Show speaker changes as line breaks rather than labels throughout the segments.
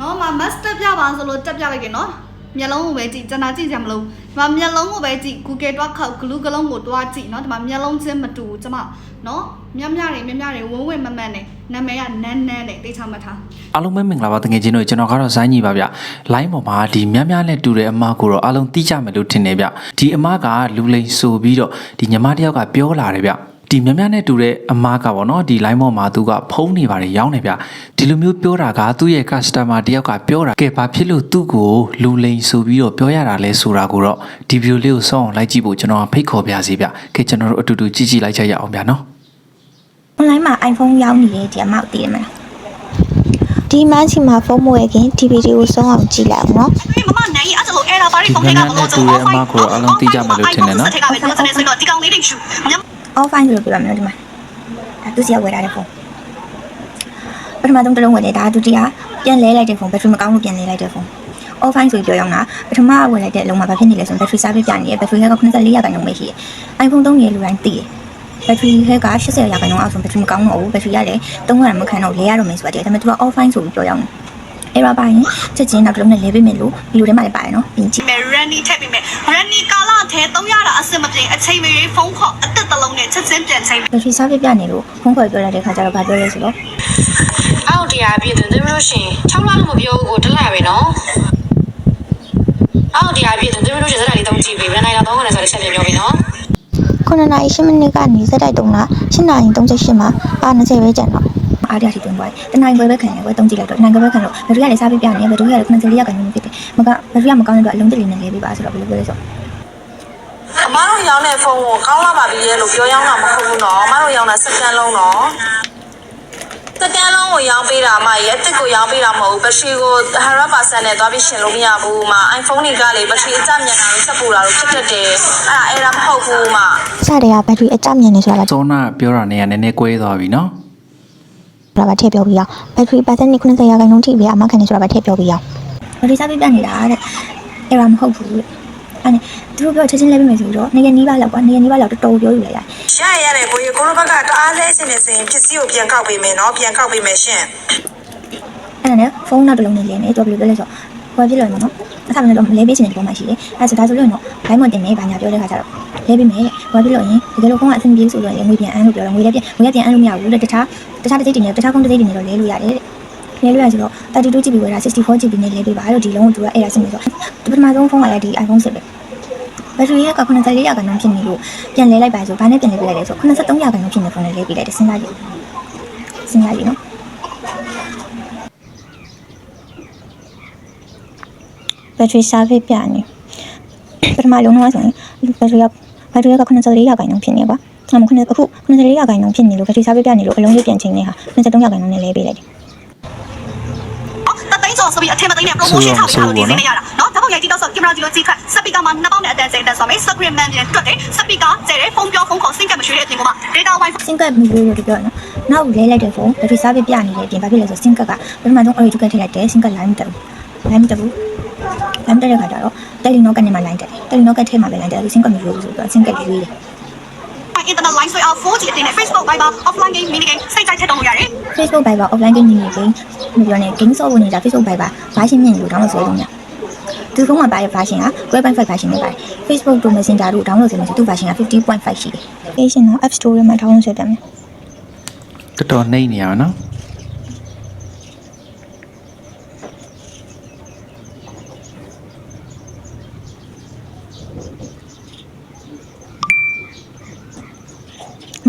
နော်မမတ်တက်ပြပါဆိုလို့တက်ပြလိုက်တယ်နော်မျက်လုံးကိုပဲကြည့်ကျွန်တော်ကြည့်ကြမလို့ဒီမှာမျက်လုံးကိုပဲကြည့် Google တွားခောက် glue ကလုံးကိုတွားကြည့်နော်ဒီမှာမျက်လုံးချင်းမတူဘူးကျမနော်မြတ်မြတွေမြတ်မြတွေဝုန်းဝင်းမမတ်နဲ့နာမည်ကနန်းနန်းနဲ့တိတ်ချမှတ်ထား
အားလုံးပဲမင်္ဂလာပါတကယ်ချင်းတို့ကျွန်တော်ကတော့ဇိုင်းကြီးပါဗျ။ line ပေါ်မှာဒီများများနဲ့တူတဲ့အမားကိုတော့အားလုံးသိကြမယ်လို့ထင်တယ်ဗျ။ဒီအမားကလူလိန်ဆိုပြီးတော့ဒီညီမတစ်ယောက်ကပြောလာတယ်ဗျ။ ဒီများများနဲ့တူတဲ့အမားကပေါ့နော်ဒီ line ပေါ်မှာသူကဖုံးနေပါတယ်ရောင်းနေဗျ။ဒီလိုမျိုးပြောတာကသူ့ရဲ့ customer တစ်ယောက်ကပြောတာကဲဘာဖြစ်လို့သူ့ကိုလူလိန်ဆိုပြီးတော့ပြောရတာလဲဆိုတာကိုတော့ဒီဗီဒီယိုလေးကိုစောင့်အောင်လိုက်ကြည့်ဖို့ကျွန်တော်ဖိတ်ခေါ်ပါရစေဗျ။ကဲကျွန်တော်တို့အတူတူကြည့်ကြည့်လိုက်ကြရအောင်ဗျာနော်။
online မှာ iPhone ရောင်းနေတဲ့ဒီအမောက်တည်ရမလား
ဒီမန်းစီမှာဖုန်းမဝယ်ခင် DVD ကိုဆုံးအောင်ကြည့်လိုက်အောင်နော်
အေးမမနိုင်အဲ့ဒါလို့အဲ့ဒါပါရီဖုန်းထဲကမလို့
ဒီနာမည်နဲ့တူတဲ့အမကိုအလုံးသိကြမယ်လို့ထင်တယ်နော်
ထည့်ကပဲပြောစနေဆိုတော့ဒီကောင်လေးတွေရှူ ည
offline လို့ပြောရမလို့ဒီမှာဒါသူစီကဝယ်ထားတဲ့ဖုန်းပထမဆုံးတစ်လုံးဝယ်တယ်ဒါဒုတိယပြန်လဲလိုက်တဲ့ဖုန်းဘက်ထရီမကောင်းလို့ပြန်လဲလိုက်တဲ့ဖုန်း offline ဆိုပြီးပြောရအောင်လားပထမဝယ်လိုက်တဲ့အလုံးမှာဘာဖြစ်နေလဲဆိုရင် battery service ပြနေတယ် battery က94ရာခိုင်နှုန်းပဲရှိတယ် iPhone 3ရဲ့လူတိုင်းသိတယ် battery ဟက်က80ရာခိုင်နှုန်းအောက်ဆို battery မကောင်းတော့ဘူး battery ကလည်း300မခံတော့လဲရတော့မယ်ဆိုတာတည်းဒါပေမဲ့သူက offline ဆိုပြီးပြောရအောင် အဲ့တော့ပါရင်ချက်ချင်းနောက်တစ်လုံးနဲ့လဲပေးမယ်လို့ဒီလိုထဲမှာလည်းပါတယ်နော်ပြင်ကြည့်
မယ် Randy ထည့်ပြီးမယ် Randy ကာလာထဲ300တာအစင်မပြေအချိန်မရွေးဖုန်းခေါ်အသက်တစ်လုံးနဲ့ချက်ချင်းပြန်ချိန်
battery service ပြနေလို့ဖုန်းခေါ်ပြောလိုက်တဲ့ခါကျတော့ဗာပြောလဲဆိုတော့
အောက်တရားပြည့်တယ်သူတို့ရှင်6လလို့မပြောဘူးကိုတစ်လပဲနော်အောက်တရားပြည့်တယ်သူတို့ရှင်စက်တာလေးတုံးကြည့်ပြီဘယ်နိုင်တော့300ဆိုတဲ့ချက်ပြပြောပြီနော်
9နာရီ10မိနစ်ကနေစက်တိုက်တုံးလား10နာရီ38မှာပါ20ပဲကျန်တော့
အားရရှိတွင်သွားတယ်တနိုင်ခွဲပဲခံရခွဲတုံးကြည့်လိုက်တော့တနိုင်ခွဲပဲခံလို့ဘယ်သူကလည်းစားပြပြနေဘယ်သူကလည်း94ရာခိုင်နှုန်းဖြစ်တယ်မကဘယ်သူကမကောင်းတဲ့အတွက်အလုံးတစ်လေးနဲ့လဲပေးပါဆိုတော့ဘယ်လိုပြောလဲဆို
အမားတို့ရောင်းတဲ့ဖုန်းကိုကောင်းလာပါပြီရဲ့လို့ပြောရောင်းတာမဟုတ်ဘူးနော်အမားတို့ရောင်းတာစကန်လုံးနော်စကန်လုံးကိုရောင်းပေးတာအမရဲ့အစ်စ်ကိုရောင်းပေးတာမဟုတ်ဘူးဘက်ထရီကို100%နဲ့သွားပြီးရှင်လို့မရဘူးအမ iPhone တွေကလေဘက်ထရီအကျမြန်တာလို့ဆက်ပူတာလို့ဖြစ်တတ်တယ်အဲ့ဒါအဲ့ဒါမဟုတ်ဘူးအမ
စတဲ့ကဘက်ထရီအကြမြင့်နေဆိုတာ
စောနာပြောတာနဲ့ကနည်းနည်းကွဲသွားပြီနော်
ကဘာထည့်ပြောပြီးအောင်ဘက်ထရီပါစက်နဲ့90ရာခိုင်နှုန်းထိပဲအမခံနေဆိုတာပဲထည့်ပြောပြီးအောင်
ဘယ်သူစားပြပြနေတာတဲ့အဲ့ဒါမဟုတ်ဘူးတဲ့အဲ့ဒါသူတို့ပြောချက်ချင်းလဲပေးမယ်ဆိုတော့နေရနီးပါလောက်ကွာနေရနီးပါလောက်တော်တော်ပြောယူလိုက်ရတယ်
ရရရတယ်ကိုကြီးကိုလိုဘက်ကတအားလဲစင်နေစင်ပစ္စည်းကိုပြန်ကောက်ပေးမယ်နော်ပြန်ကောက်ပေးမယ်ရှင်
အဲ့ဒါနဲ့ဖုန်းနောက်တစ်လုံးနဲ့လဲနေတော့ဘယ်လိုပြောလဲဆို တော့ဟိုပြလို့ရမှာနော်အဆမနဲ့တော့လဲပေးချင်တဲ့ပုံမှန်ရှိတယ်အဲ့ဒါဆိုဒါဆိုလို့တော့ဘိုင်းမတင်နေဘာညာပြောတဲ့ခါကျတော့လဲပေးမယ်ဟိုပြလို့ရင်တကယ်လို့ဖုန်းကအဆင်ပြေဆိုတော့ငွေပြန်အန်းလို့ပြောတော့ငွေလည်းပြန်ငွေလည်းပြန်အန်းလို့မရဘူးတဲ့တခြားတခြားတစ်စိတ်တင်နေတခြားဖုန်းတစ်စိတ်တင်နေတော့လဲလို့ရတယ်တဲ့လဲလို့ရဆိုတော့ 32 GB ဝယ်တာ 64 GB နဲ့လဲပေးပါအဲ့တော့ဒီလုံးကိုသူကအဲ့ဒါစင်နေဆိုပထမဆုံးဖုန်းကလည်းဒီ iPhone 7ပဲဘက်ထရီက94ရာခိုင်နှုန်းဖြစ်နေလို့ပြန်လဲလိုက်ပါဆိုဘာနဲ့ပြန်လဲပေးလိုက်လဲဆို83ရာခိုင်နှုန်းဖြစ်နေဖုန်းနဲ့လဲပေးလိုက်တယ်စဉ်းစားကြည့်စဉ်းစားကြည့်နော် ဘက်ထရီ service ပြနေပထမလုံးတော့ဆိုရင်ဘက်ထရီကဘက်ထရီက84ရာခိုင်နှုန်းဖြစ်နေပါကျွန်တော်ခုနအခု84ရာခိုင်နှုန်းဖြစ်နေလို့ဘက်ထရီ service ပြနေလို့အလုံးလေးပြန်ချိန်နေတာ83ရာခိုင်နှုန်းနဲ့လဲပေးလိုက်တယ်ော်
ဆိုပြီးအထင်မသိနဲ့ promotion ထောက်ထားလို့ဒီနေ့ရတာနော်ဓာတ်ပုံရိုက်ကြည့်တော့ဆိုကင်မရာကြီးလိုကြည့်ခတ်စပီကာမှာနှစ်ပေါက်နဲ့အတန်ကျတဲ့ဆိုမယ် screen man နဲ့တွက်တယ်စပီကာကျတဲ့ဖုန်းပြောဖုန်းခေါ် sync မရွှေတဲ့အပြင်ကမှ data wifi
sync မရွှေလို့ပြောနော်နောက်လဲလိုက်တဲ့ဖုန်း battery service ပြနေတဲ့အပြင်ဘာဖြစ်လဲဆို sync ကပထမဆုံး original ထည့်လိုက်တယ် sync line မတက်ဘူး line မတက်ဘူး line တက်တဲ့ခါကျတော့ Telenor ကနေမှ line တက်တယ်။ Telenor ကထဲမှာပဲ line တက်တယ်စင်ကတ်မီလို့ဆိုတော့စင်ကတ်ရွေးတယ်
internet line ဆွဲအောင် 4G အတင်းနဲ့ Facebook Viber offline game mini game စိတ်ကြိုက်ထည့်တော့လို့ရတယ်
Facebook Viber offline game နေနေ game မပြောနဲ့ game ဆော့ဖို့နေတာ Facebook Viber version မြင့်လို့ download ဆွဲလို့ရတယ်ဒီဖုန်းမှာပါတဲ့ version က12.5 version နဲ့ပါတယ် Facebook တို့ Messenger တို့ download ဆွဲမယ်ဆိုသူ့ version က50.5ရှိတယ် application က App Store ထဲမှာ download ဆွဲတယ်မယ်
တော်တော်နှိမ့်နေရပါနော်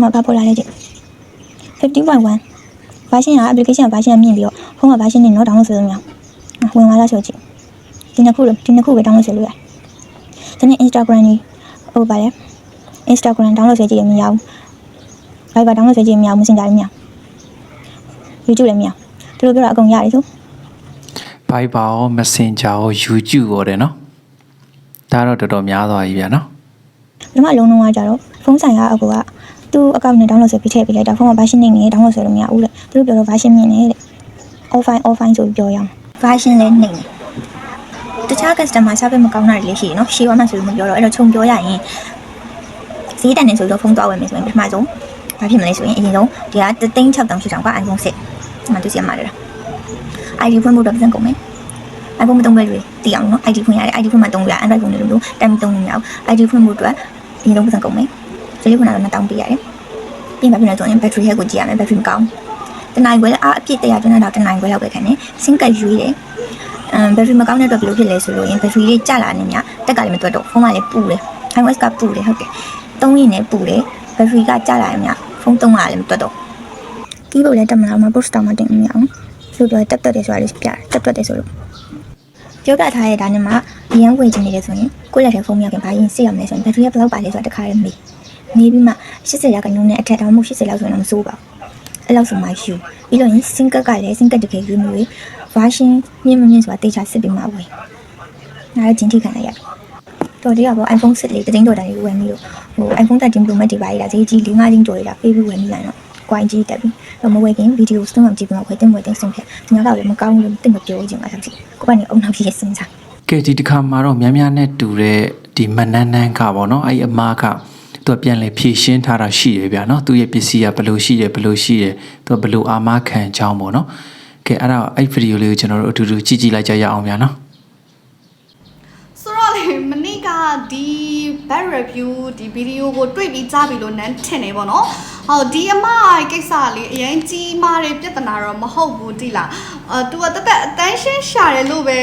မှာပါပေါ်လာတဲ့50.1 version က application က version မြင့်ပြီးတော့ဖုန်းက version နဲ့တော့ download ဆွဲလို့မရဘူးဝင်လာလားဆိုကြည့်ဒီနှစ်ခုလို့ဒီနှစ်ခုပဲ download ဆွဲလို့ရတယ်ဒီနေ့ Instagram ကြီးဟိုပါတယ် Instagram download ဆွဲကြည့်ရမရဘူး Viber download ဆွဲကြည့်ရမရဘူး Messenger လည်းမရဘူး YouTube လည်းမရဘူးသူတို့ပြောတာအကုန်ရတယ်ဆို
Viber ရော Messenger ရော YouTube ရောတယ်နော်ဒါတော့တော်တော်များသွားပြီဗျာနော်
ပထမလုံးလုံးကကြတော့ဖုန်းဆိုင်ကအကူက သူ့အကောင့်နဲ့ download ဆွဲပြီးထည့်ပေးလိုက်တာဖုန်းက version နဲ့နေ download ဆွဲလို့မရဘူးတဲ့သူတို့ပြောတော့ version မြင့်နေတဲ့ offline offline ဆိုပြီးပြောရအောင် version လည်းနှိမ့်တယ်တခြား customer service မကောင်းတာတွေလည်းရှိရနော်ရှေးဝါမှဆိုလို့မပြောတော့အဲ့တော့ခြုံပြောရရင်ဈေးတန်နေဆိုတော့ဖုန်းသွားဝယ်မယ်ဆိုရင်ပထမဆုံးဘာဖြစ်မလဲဆိုရင်အရင်ဆုံးဒီက36000ရှိတောင်က iPhone 6ဒီမှာသူစီမှာလေ ID ဖွင့်ဖို့တော့ပတ်စံကုန်မယ် iPhone မသုံးပဲတွေတည်အောင်နော် ID ဖွင့်ရတယ် ID ဖွင့်မှသုံးရ Android ဖုန်းတွေလိုလိုတမ်းမသုံးလို့မရဘူး ID ဖွင့်ဖို့အတွက်အရင်ဆုံးပတ်စံကုန်မယ် ဒီလေးဖွင့်တာတော့2000ပေးရတယ်ပြင်ပါပြင်လို့ဆိုရင် battery health ကိုကြည့်ရမယ် battery မကောင်းတနိုင်ခွဲအားအပြည့်100ကျွန်းတော့တနိုင်ခွဲလောက်ပဲခံနေ SIM ကရွေးတယ်အမ် battery မကောင်းတဲ့အတွက်ဘယ်လိုဖြစ်လဲဆိုလို့ရင် battery လေးကျလာနေမြတက်ကလည်းမတွက်တော့ဖုန်းကလည်းပူတယ် iOS ကပူတယ်ဟုတ်တယ်သုံးရင်လည်းပူတယ် battery ကကျလာနေမြဖုန်းသုံးရလည်းမတွက်တော့ကီးဘုတ်လည်းတက်မလာမှာ post တောင်မှတင်မရအောင်ဆိုတော့တက်တက်တယ်ဆိုတာလေးပြတယ်တက်တက်တယ်ဆိုလို့ပြောပြထားတဲ့ဒါနဲ့မှအရန်ဝင်ချင်နေတယ်ဆိုရင်ကိုယ့်လက်ထဲဖုန်းမရခင်ဘာရင်စစ်ရမလဲဆိုရင်ဘက်ထရီကဘယ်လောက်ပါလဲဆိုတာတစ်ခါတည်းမေး မေးပြီးမှ80ရာခိုင်နှုန်းနဲ့အထက်တောင်မှ80လောက်ဆိုရင်တော့မစိုးပါဘူးအဲ့လောက်ဆိုမှယူပြီးတော့ရင်စင်ကက်ကလည်းစင်ကက်တကယ်ယူမျိုး version မြင့်မမြင့်ဆိုတာတေချာစစ်ပြီးမှဝင်ငါလည်းဂျင်းထိခံလိုက်ရတယ်တော်တရားပေါ့ iPhone 7လေးတင်းတော်တိုင်ဝယ်ပြီးတော့ဟို iPhone 13 Pro Max ဒီပါရတာဈေးကြီး4 5ချင်းကျော်ရတာပေးပြီးဝယ်မိလိုက်တော့ quality တက်ပြီးတော့မဝယ်ခင်ဗီဒီယိုစတုံးမှကြည့်ပြီးမှခွဲတင်ဝယ်တင်ဆုံးဖြတ်ဒီနောက်တော့လည်းမကောင်းဘူးလို့တင်မပြောချင်ပါဘူးကိုကနေအုံနောက်ဖြစ်ရစဉ်းစား
ကဲဒီတစ်ခါမှာတော့များများနဲ့တူတဲ့ဒီမနန်းနန်းကပေါ့နော်အဲ့ဒီအမားက သူကပြန်လေဖြည့်ရှင်းထားတာရှိတယ်ဗျာနော်သူရဲ့ပစ္စည်းကဘယ်လိုရှိတယ်ဘယ်လိုရှိတယ်သူကဘယ်လိုအာမခံကြောင်းပေါ့နော်ကဲအဲ့ဒါအဲ့ဗီဒီယိုလေးကိုကျွန်တော်တို့အတူတူကြည့်ကြည့်လိုက်ကြရအောင်ဗျာနော်
ဆိုတော့လေမနေ့ကဒီ bad review ဒီဗီဒီယိုကိုတွေ့ပြီးကြားပြီလို့နန်းထင်နေပေါ့နော် ဟောဒီအမကိစ္စလေးအရင်ကြီးမားတဲ့ပြဿနာတော့မဟုတ်ဘူးတိလားအဲသူကတက်တက် attention ရှာတယ်လို့ပဲ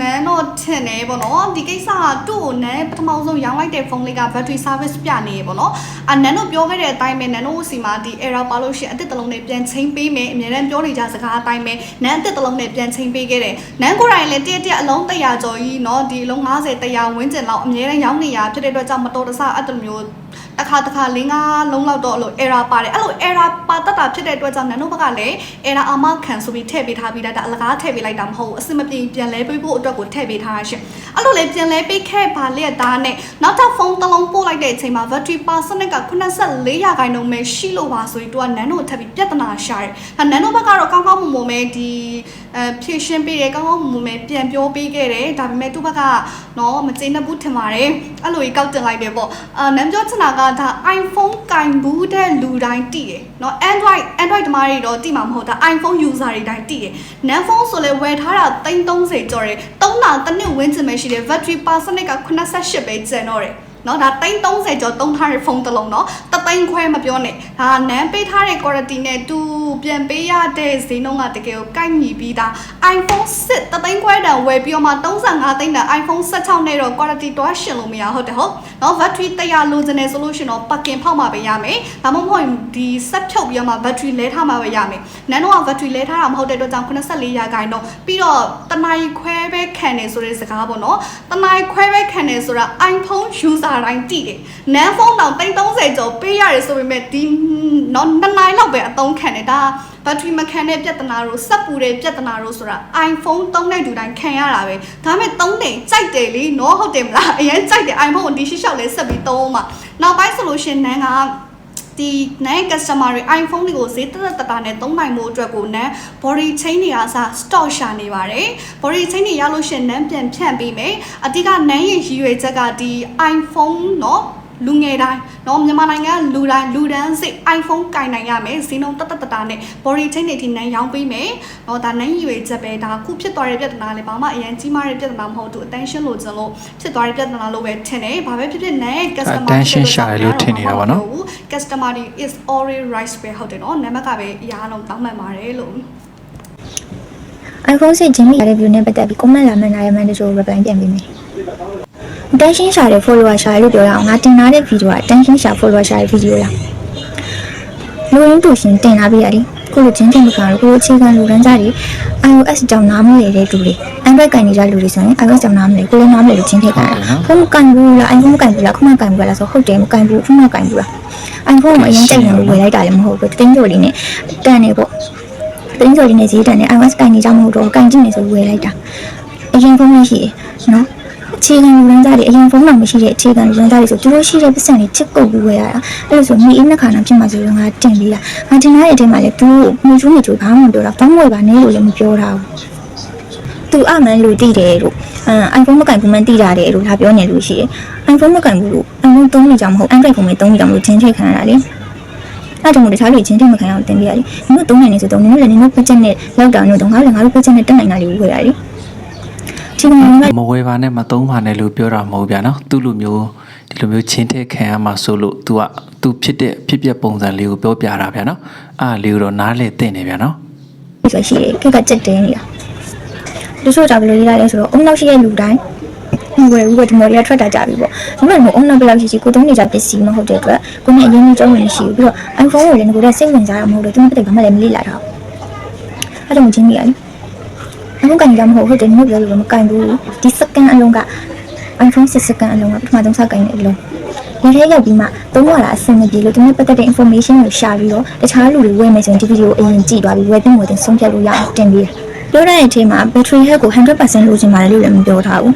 နန်းတော့ထင်နေပေါ့နော်ဒီကိစ္စကသူ့ကိုနန်းပထမဆုံးရောင်းလိုက်တဲ့ဖုန်းလေးက battery service ပြနေပေါ့နော်အနန်းတို့ပြောခဲ့တဲ့အတိုင်းပဲနန်းတို့စီမှာဒီ error ပါလို့ရှိရင်အတစ်တစ်လုံးနဲ့ပြန်ချိန်ပေးမယ်အများနဲ့ပြောနေကြစကားအတိုင်းပဲနန်းအတစ်တစ်လုံးနဲ့ပြန်ချိန်ပေးခဲ့တယ်နန်းကိုယ်တိုင်လည်းတရက်တရက်အလုံး100ကျော်ကြီးเนาะဒီအလုံး90 100ဝန်းကျင်လောက်အများနဲ့ရောင်းနေရဖြစ်တဲ့အတွက်ကြောင့်မတော်တဆအဲ့လိုမျိုးတစ်ခါတစ်ခါ၄၅လုံးလောက်တော့အဲ့လို error ပါတယ်အဲ့လို error ပါတတ်တာဖြစ်တဲ့အတွက်ကြောင့်နန်းတို့ဘက်ကလည်း error အမခံဆိုပြီးထည့်ပေးထားပြီးတာဒါအလကားထည့်ပေးလိုက်တာမဟုတ်ဘူးအစမပြေပြန်လဲပေးဖို့အတွက်ကိုထည့်ပေးထားတာရှင်အဲ့လိုလေပြန်လဲပေးခဲ့ပါလျက်သားနဲ့နောက်ထပ်ဖုန်းတစ်လုံးပို့လိုက်တဲ့အချိန်မှာ battery percent က84ရာခိုင်နှုန်းပဲရှိလို့ပါဆိုရင်သူကနန်းတို့ထပ်ပြီးပြဿနာရှာတယ်ဒါနန်းတို့ဘက်ကတော့ကောင်းကောင်းမွန်မွန်ပဲဒီအဲဖြည့်ရှင်းပေးတယ်ကောင်းကောင်းမွန်မွန်ပဲပြန်ပြောပေးခဲ့တယ်ဒါပေမဲ့သူ့ဘက်ကနော်မကျေနပ်ဘူးထင်ပါတယ်အဲ့လိုကြီးကောက်တင်လိုက်တယ်ပေါ့အာနန်းပြောချင်တာကဒါ iPhone ကင်ဘူးတဲ့လူတိုင်းတည်တယ်နော် Android Android တမားတွေတော့တည်မှာမဟုတ်ဒါ iPhone user တွေတိုင်းတည်တယ်နန်းဖုန်းဆိုလဲဝယ်ထားတာ330ကျော်တယ်3တာတစ်နှစ်ဝန်းကျင်ပဲရှိတယ် battery percent က88ပဲကျန်တော့တယ် နော်ဒါ330ကျော်သုံးထားတဲ့ဖုန်းတစ်လုံးเนาะတသိန်းခွဲမပြောနဲ့ဒါနန်းပေးထားတဲ့ quality နဲ့တူပြန်ပေးရတဲ့ဈေးနှုန်းကတကယ်ကိုကိုက်ညီပြီးသား iPhone 6တသိန်းခွဲတန်ဝယ်ပြီးတော့မှ35သိန်းတန် iPhone 16နဲ့တော့ quality တော့ရှင်လို့မရဟုတ်တယ်ဟုတ်နော် battery 100လိုချင်တယ်ဆိုလို့ရှင်တော့ packing ဖောက်မှာပဲရမယ်ဒါမှမဟုတ်ဒီ set ဖြုတ်ပြီးတော့မှ battery လဲထားမှာပဲရမယ်နန်းတော့က battery လဲထားတာမဟုတ်တဲ့အတွက်ကြောင့်84ရာခိုင်နှုန်းပြီးတော့တနားရီခွဲပဲခံနေဆိုတဲ့စကားပေါ့နော်တနားရီခွဲပဲခံနေဆိုတာ iPhone user တိုင်းတည်တယ်နန်းဖုန်းတောင်330ကျော်ပေးရတယ်ဆိုပေမဲ့ဒီနော်နှစ်နိုင်လောက်ပဲအသုံးခံတယ်ဒါဘက်ထရီမခံတဲ့ပြဿနာတို့စက်ပူတဲ့ပြဿနာတို့ဆိုတာ iPhone သုံးတဲ့လူတိုင်းခံရတာပဲဒါပေမဲ့သုံးတယ်ကြိုက်တယ်လေနော်ဟုတ်တယ်မလားအရင်ကြိုက်တယ် iPhone ကိုဒီရှိလျှောက်လဲဆက်ပြီးသုံးအောင်ပါနောက်ပိုင်းဆိုလို့ရှင်နန်းက ဒီနိုင် customer တွေ iPhone တွေကိုဈေးတက်တက်တာနဲ့သုံးနိုင်မှုအတွက်ကိုနန်း body chain တွေကစ stock ရှာနေပါတယ် body chain တွေရလို့ရှရင်နန်းပြန်ဖြန့်ပေးမယ်အတိကနန်းရဲ့ရည်ရွယ်ချက်ကဒီ iPhone เนาะ လူငယ်တိုင်းเนาะမြန်မာနိုင်ငံကလူတိုင်းလူတန်းစိတ် iPhone ကင်နိုင်ရမယ်ဈေးနှုန်းတက်တက်တတာနဲ့ body chain တွေဒီနန်းရောင်းပေးမယ်เนาะဒါနန်းရည်ရွယ်ချက်ပဲဒါခုဖြစ်သွားတဲ့ပြဿနာလည်းဘာမှအရင်ကြီးမားတဲ့ပြဿနာမဟုတ်ဘူး attention လို့ကျွန်လို့ဖြစ်သွားတဲ့ပြဿနာလို့ပဲထင်တယ်ဘာပဲဖြစ်ဖြစ်နန်းရဲ့ customer
attention ရှာတယ်လို့ထင်နေတာပေါ့နော်
customer တွေ is already right ပဲဟုတ်တယ်เนาะနံပါတ်ကပဲအရာလုံးတောင်းပန်ပါတယ်လို့
iPhone 6ဂျင်းမိရတဲ့ view နဲ့ပတ်သက်ပြီး comment လာမှန်းလာရမှန်းတချို့ reply ပြန်ပေးမယ်။ attention ရှာတဲ့ follower ရှာတယ်လို့ပြောရအောင်ငါတင်လာတဲ့ video က attention ရှာ follower ရှာတဲ့ video လား။လူရင်းတူရှင်တင်လာပြရတယ်။ကိုလိုချင်းချင်းမကလို့ကိုလိုအခြေခံလူရန်သားတွေ iOS ကြောင့်နားမလဲတဲ့လူတွေ Android ကန်နေကြလူတွေဆိုရင် iOS ကြောင့်နားမလဲကိုလိုနားမလဲလို့ချင်းထိတ်ကြတာ။ဖုန်းမကန်ဘူးလား iPhone မကန်ဘူးလားခုမှကန်ဘူးလားဆိုဟုတ်တယ်မကန်ဘူးခုမှကန်ဘူးလား iPhone ကိုအရင်ကြိုက်တယ်လို့ဝယ်လိုက်တာလည်းမဟုတ်ဘူးတင်းကြိုလေးနဲ့တန်နေပေါ့တင်းစော်လေးနဲ့ဈေးတန်နဲ့ iOS ကန်နေကြမဟုတ်တော့ကန်ကြည့်နေဆိုဝယ်လိုက်တာအရင်ဖုန်းမရှိတယ်နော် အခြေခံလူရင်းသားတွေအရင်ဖုန်းမှမရှိတဲ့အခြေခံလူရင်းသားတွေဆိုသူတို့ရှိတဲ့ပတ်စံတွေချစ်ကုတ်ပြီးဝယ်ရတာအဲ့လိုဆိုမိအင်းနှစ်ခါတော့ဖြစ်မှာဆိုတော့ငါတင်ပြီးတာငါတင်လာတဲ့အချိန်မှာလေသူမြူချူးမြူချူးဘာမှမပြောတာဘာမှမဝယ်ပါနဲ့လို့လည်းမပြောတာဘူးသူအမှန်လို့တည်တယ်လို့အမ် iPhone မကန်ဘူးမှန်တည်တာတယ်လို့ဒါပြောနေလို့ရှိတယ် iPhone မကန်ဘူးလို့ iPhone သုံးနေကြမဟုတ် Android ဖုန်းပဲသုံးနေကြမလို့ချင်းချိတ်ခံရတာလေအဲ့ကြောင့်မို့တခြားလူချင်းတိတ်မခံအောင်တင်ပြရတယ်နင်တို့သုံးနိုင်နေဆိုတော့နင်တို့လည်းနင်တို့ budget နဲ့လောက်တာမျိုးတော့ငါလည်းငါတို့ budget နဲ့တက်နိုင်တာလေးကိုဝယ်ရတယ် ဒီကောင်က
မဝဲပါနဲ့မသုံးပါနဲ့လို့ပြောတာမဟုတ်ဗျာနော်သူ့လိုမျိုးဒီလိုမျိုးချင်းတဲ့ခံရမှာဆိုလို့ तू က तू ဖြစ်တဲ့ဖြစ်ပျက်ပုံစံလေးကိုပြောပြတာဗျာနော်အားလေးကိုတော့နားလေသိနေဗျာနော်
ဆိုရှိတယ်ကိကကြက်တဲနေတာလူဆိုကြဘယ်လိုရေးရလဲဆိုတော့အုံနောက်ရှိတဲ့လူတိုင်းဝယ်ဝယ်ဒီမော်ရီထွက်တာကြပြီပေါ့ဒါပေမဲ့အုံနောက်ဘယ်လောက်ရှိရှိကိုသုံးနေကြပစ္စည်းမဟုတ်တဲ့အတွက်ကိုနဲ့အရင်ကြီးကြောင်းဝင်ရှိပြီးတော့ iPhone ကိုလည်းကိုယ်ကစိတ်ဝင်စားတာမဟုတ်လို့သူမပတ်တယ်ဘာမှလည်းမလေ့လာတာအဲ့ဒါမှချင်းနေရတယ် အခုကန်ကြမဟုတ်ဟုတ်တယ်မျိုးပြောလို့မကန်ဘူးဒီစကန်အလုံးက iPhone 6စကန်အလုံးကပထမဆုံးစကန်နေအလုံးဒီထဲရောက်ပြီးမှသုံးရတာအဆင်မပြေလို့သူနဲ့ပတ်သက်တဲ့ information ကိုရှာပြီးတော့တခြားလူတွေဝယ်မယ်ဆိုရင်ဒီဗီဒီယိုအရင်ကြည့်သွားပြီးဝယ်တဲ့ဝယ်တဲ့ဆုံးဖြတ်လို့ရအောင်တင်ပြီးပြောတဲ့အချိန်မှာ battery health ကို100%လိုချင်ပါတယ်လို့လည်းမပြောထားဘူး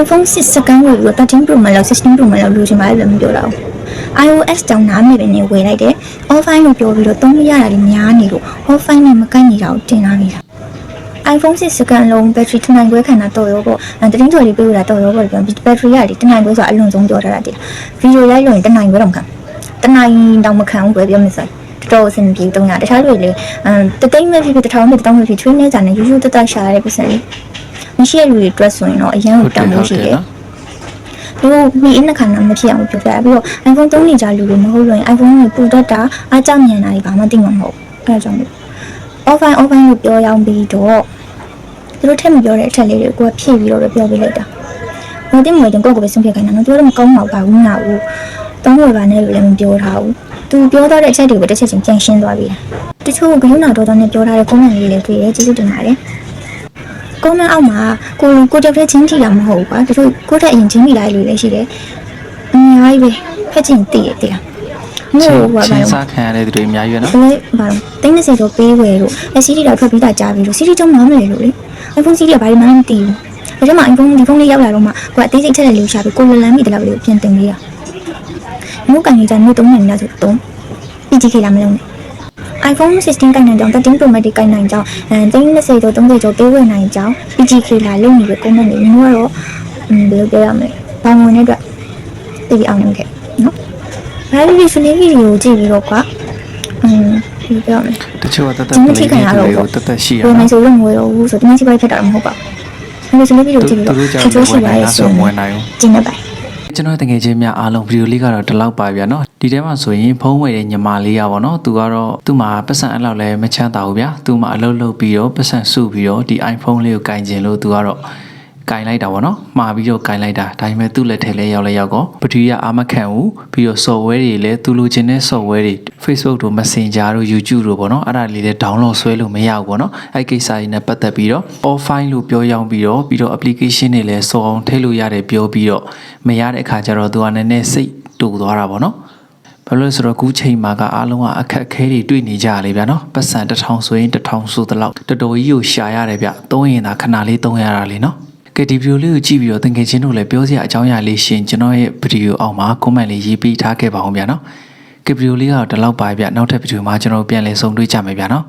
iPhone 6စကန်ဝယ်ပြီးတော့13 Pro Max 16 Pro Max လောက်လိုချင်ပါတယ်လို့လည်းမပြောထားဘူး iOS တောင်နားမယ်ပဲနေဝယ်လိုက်တယ် offline လို့ပြောပြီးတော့သုံးလို့ရတာတွေများနေလို့ offline နဲ့မကိုက်နေတာကိုတင်လာနေတာ iPhone 6စကန်လုံး battery တစ်နိုင်ခွဲခံတာတော့ရောပေါ့အဲတတင်းကျော်လေးပေးလို့တာတော့ရောပေါ့ပြော battery ကဒီတစ်နိုင်ခွဲဆိုတာအလွန်ဆုံးပြောထားတာတည်းဗီဒီယိုလိုက်လို့ရင်တစ်နိုင်ခွဲတော့မခံတစ်နိုင်တောင်မခံဘူးပဲပြောမစိုက်တော်တော်အဆင်ပြေတော့ညတခြားလူတွေလေအမ်တသိမ့်မဲ့ဖြစ်ဖြစ်တစ်ထောင်မဲ့တစ်ထောင်မဲ့ဖြစ်ချွေးနေကြတယ်ယူယူတတရှာရတဲ့ပတ်စံလေးမရှိတဲ့လူတွေအတွက်ဆိုရင်တော့အရင်ကတန်လို့ရှိတယ်သူတို့မိအနှစ်ခါမှမဖြစ်အောင်ပြောပြရပြီးတော့ iPhone 3နေကြလူတွေမဟုတ်လို့ရင် iPhone ကိုပူတတ်တာအားကြောင့်မြန်တာတွေဘာမှသိမှာမဟုတ်ဘူးအဲဒါကြောင့်မို့ offline offline ကိုပြောရောင်းပြီးတော့သူတို့ထက်မပြောတဲ့အထက်လေးတွေကိုကဖြည့်ပြီးတော့ပြောပြလိုက်တာမသိမွေတင်ကိုယ့်ကိုယ်ပဲဆုံးဖြတ်ခိုင်းတာနော်သူတို့မကောင်းတော့ပါဘူးငါဘူးတောင်းဝယ်ပါနဲ့လို့လည်းမပြောထားဘူးသူပြောတော့တဲ့အချက်တွေကိုတစ်ချက်ချင်းပြန်ရှင်းသွားပြီတချို့ကရုဏာတော်တော်နဲ့ပြောထားတဲ့ comment လေးတွေတွေ့ရကျေးဇူးတင်ပါတယ်ကွန်မန့်အောက်မှာကိုကိုတက်ဖက်ချင်းထိတာမဟုတ်ဘူးကွာတချို့ကိုတက်အရင်ချင်းမိလိုက်လို့လည်းရှိတယ်အများကြီးပဲဖက်ချင်းတည်ရတည်လား မြို့ဟိုကဘာ
ချင်း
လို့
စားခံရတဲ့သူတွေအများကြီးပဲနော်
ဘယ်ဘာလို့တင်း20တော့ပေးဝယ်လို့အစီးတီတော့ထွက်ပြီးသားကြားပြီးလို့စီးတီကြောင့်မမလဲလို့လေ iPhone စီးတီကဘာမှမသိဘူးဒါကြောင့်မှ iPhone ဒီဖုန်းလေးရောက်လာတော့မှကိုကအသေးစိတ်ထက်တဲ့လေးရှာပြီးကိုလလန်းမိတဲ့လောက်လေးကိုပြင်တင်ပေးတာမြို့ကန်ကြီးကမြို့သုံးနေလားဆိုတော့ပြီးကြည့်ခဲ့လားမလုံးနဲ့ iPhone 16ကိုင်နိုင်ကြောင်း13 Pro Max ကိုင်နိုင်ကြောင်းအဲ30ကျော်30ကျော်ပေးဝယ်နိုင်ကြောင်း PGK လာလုပ်နေတဲ့ comment တွေမျိုးကတော့อืมဘယ်လိုပြောရမလဲဘောင်ဝင်တဲ့အတွက်သိပြီးအောင်လုပ်ခဲ့နော် ဘာလို့ဒီဖလင်းဗီဒီယိုကြည့်ပြီးတော့ကွာอืมဘယ်လိုပြောရမလဲ
တချို့ကတတ်တ
ကျ
တ်
င်း
ပ
မ
လေး
ထိခံရတော့
တွေကို
ဘူး
တတ်တတ်ရှိရ
ဝယ်
နော်
မယ်ဆိုလို့မဝယ်တော့ဘူးဆိုတော့ဒီနေ့စီးပွားရေးဖက်တာတော့မဟုတ်ပါဘူးအဲ့လိုဖလင်းဗီဒီယိုကြည့်ပြီး
သူ
တော့
တို့ကြောင့်
ချစ်ချိုးရှိပါရဲ့
ဆို
ဆို
မ
ရင်
ဝင်နိုင်ဘူး
ကျင်းနေပါ
ကျွန်တော်တကယ်ချင်းများအားလုံးဗီဒီယိုလေးကတော့ဒီလောက်ပါဗျာနော်ဒီထဲမှာဆိုရင်ဖုံးဝယ်တဲ့ညီမလေးရပါတော့သူကတော့သူ့မှာပတ်စံအဲ့လောက်လည်းမချမ်းသာဘူးဗျာသူ့မှာအလုပ်လုပ်ပြီးတော့ပတ်စံစုပြီးတော့ဒီ iPhone လေးကိုကင်ကျင်လို့သူကတော့ ကင်လိုက်တာပေါ့နော်မှာပြီးတော့ကင်လိုက်တာဒါပေမဲ့သူ့လက်ထဲလဲရောက်လဲရောက်တော့ဘက်ထရီကအာမခံဘူးပြီးတော့ software တွေလည်းသူလိုချင်တဲ့ software တွေ Facebook တို့ Messenger တို့ YouTube တို့ပေါ့နော်အဲ့ဒါလေးလည်း download ဆွဲလို့မရဘူးပေါ့နော်အဲ့ကိစ္စတွေနဲ့ပတ်သက်ပြီးတော့ offline လို့ပြောရောင်းပြီးတော့ပြီးတော့ application တွေလည်းစောအောင်ထည့်လို့ရတယ်ပြောပြီးတော့မရတဲ့အခါကျတော့သူကနည်းနည်းစိတ်တူသွားတာပေါ့နော်ဘာလို့လဲဆိုတော့အခုချိန်မှာကအားလုံးကအခက်အခဲတွေတွေ့နေကြရလေဗျာနော်ပတ်စံတစ်ထောင်ဆိုရင်တစ်ထောင်ဆိုတဲ့လောက်တော်တော်ကြီးကိုရှာရတယ်ဗျသုံးရင်သာခဏလေးသုံးရတာလေနော် ကဲဒီဗီဒီယိုလေးကိုကြည့်ပြီးတော့သင်ငယ်ချင်းတို့လည်းပြောစရာအကြောင်းအရာလေးရှင်ကျွန်တော်ရဲ့ဗီဒီယိုအောက်မှာ comment လေးရေးပေးထားခဲ့ပါအောင်ဗျာနော်ကဲဗီဒီယိုလေးကတော့ဒီလောက်ပါဗျနောက်ထပ်ဗီဒီယိုမှာကျွန်တော်တို့ပြန်လည်ဆုံတွေ့ကြမယ်ဗျာနော်